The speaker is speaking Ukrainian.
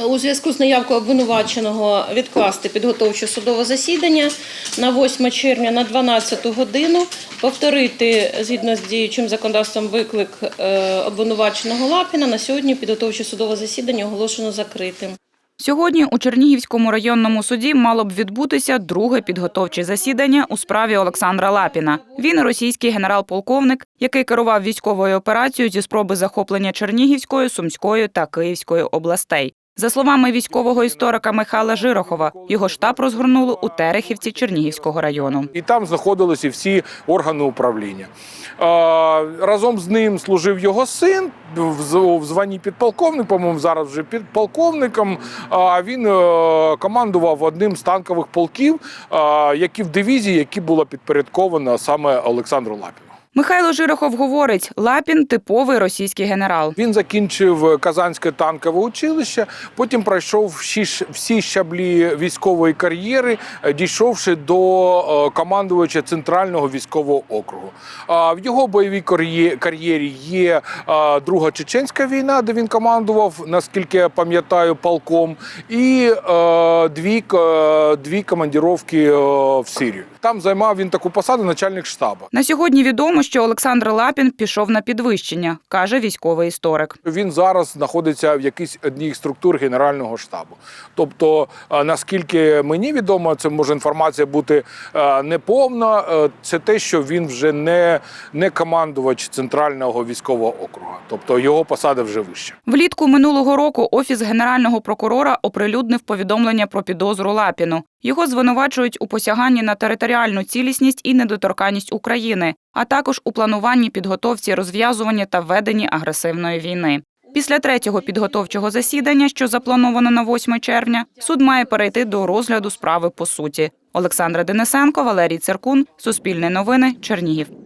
У зв'язку з наявкою обвинуваченого відкласти підготовче судове засідання на 8 червня на 12 годину, повторити згідно з діючим законодавством виклик е, обвинуваченого Лапіна. На сьогодні підготовче судове засідання оголошено закритим. Сьогодні у Чернігівському районному суді мало б відбутися друге підготовче засідання у справі Олександра Лапіна. Він російський генерал-полковник, який керував військовою операцією зі спроби захоплення Чернігівської, Сумської та Київської областей. За словами військового історика Михайла Жирохова, його штаб розгорнули у Терехівці Чернігівського району. І там знаходилися всі органи управління. Разом з ним служив його син в званні підполковник, по-моєму, зараз вже підполковником. А він е, командував одним з танкових полків, які в дивізії, які була підпорядкована саме Олександру Лапіну. Михайло Жирохов говорить, Лапін типовий російський генерал. Він закінчив Казанське танкове училище, потім пройшов всі, всі щаблі військової кар'єри, е, дійшовши до е, командувача центрального військового округу. В його бойовій кар'єрі є е, Друга Чеченська війна, де він командував, наскільки я пам'ятаю, полком, і е, дві, дві командіровки е, в Сирію. Там займав він таку посаду начальник штабу. На сьогодні відомо, що Олександр Лапін пішов на підвищення, каже військовий історик. Він зараз знаходиться в якійсь одній структур Генерального штабу. Тобто, е, наскільки мені відомо, це може інформація бути е, неповна. е, Це те, що він вже не, не командувач центрального військового округу, тобто його посада вже вища. Влітку минулого року офіс генерального прокурора оприлюднив повідомлення про підозру Лапіну. Його звинувачують у посяганні на територіальну цілісність і недоторканність України, а також у плануванні, підготовці, розв'язування та веденні агресивної війни. Після третього підготовчого засідання, що заплановано на 8 червня, суд має перейти до розгляду справи по суті. Олександра Денисенко, Валерій Циркун, Суспільне новини, Чернігів.